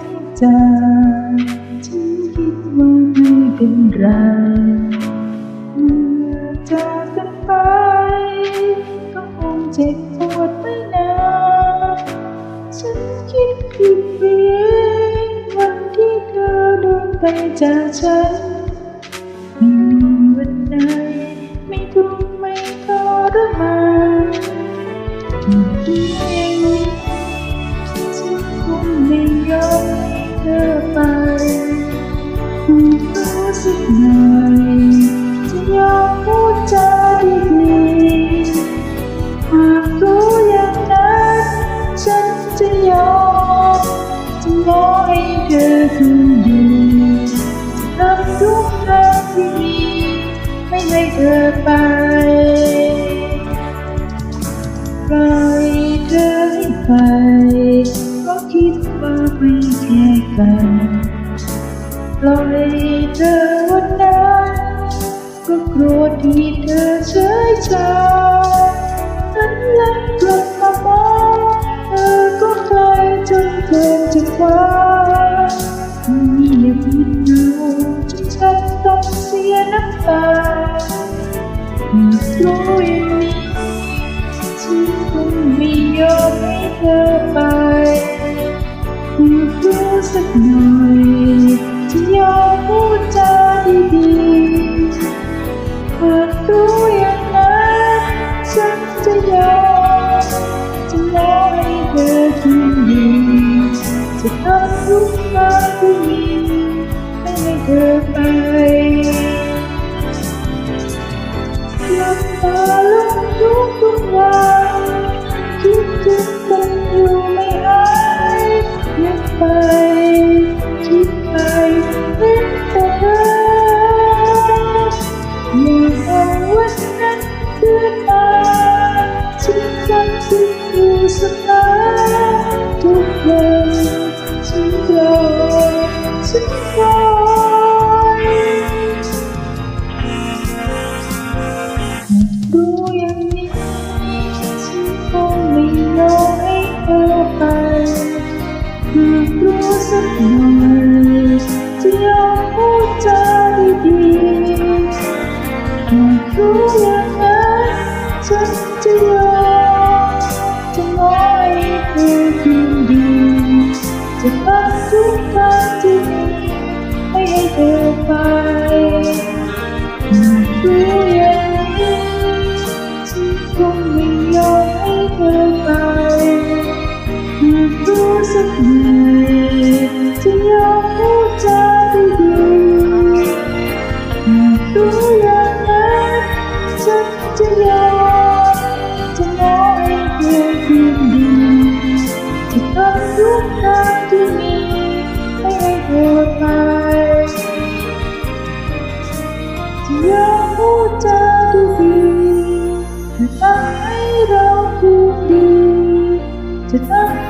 ที่จฉันคิดว่าไม่เป็นไรเมื่อจากกันไป ก็คงเจ็บปวดไม่นานฉันคิดผิดเองวันที่เธอเดินไปจากฉันไม่มีวันไหนไม่ทุกข์ไม่ทรมานที่เพียงนี้ฉันคง ไม่ยอมให้เธอไปรู้สึกหน่อยจะยอมพูดจาดีๆหากรู้อย่างนั้นฉันจะยอมจะรอให้เธอคืนดีทำทุกทางที่มีไม่ให้เธอไป กันปล่อยเธอวันนั้นก็โกรธที่เธอเฉยชานั้นหลังกลับมามองเธอก็เคยจนเกินจะคว้ามีอย่าพิดเราจนฉันต้องเสียน้ำตารู้อย่างนี้ฉันคงไม่ยอมให้เธอไป หากรู้สักหน่อยจะยอมพูดจาดีๆหากรู้อย่างนั้นฉันจะยอมจะรอให้เธอคืนดีจะทำทุกทาง ๆหา รัจะมองให้เพื่อนคืนดีจะทำทุกทางที่มีให้เธอไปจะยอมพูดจาดีๆจะทำให้เราคืนดีจะทำ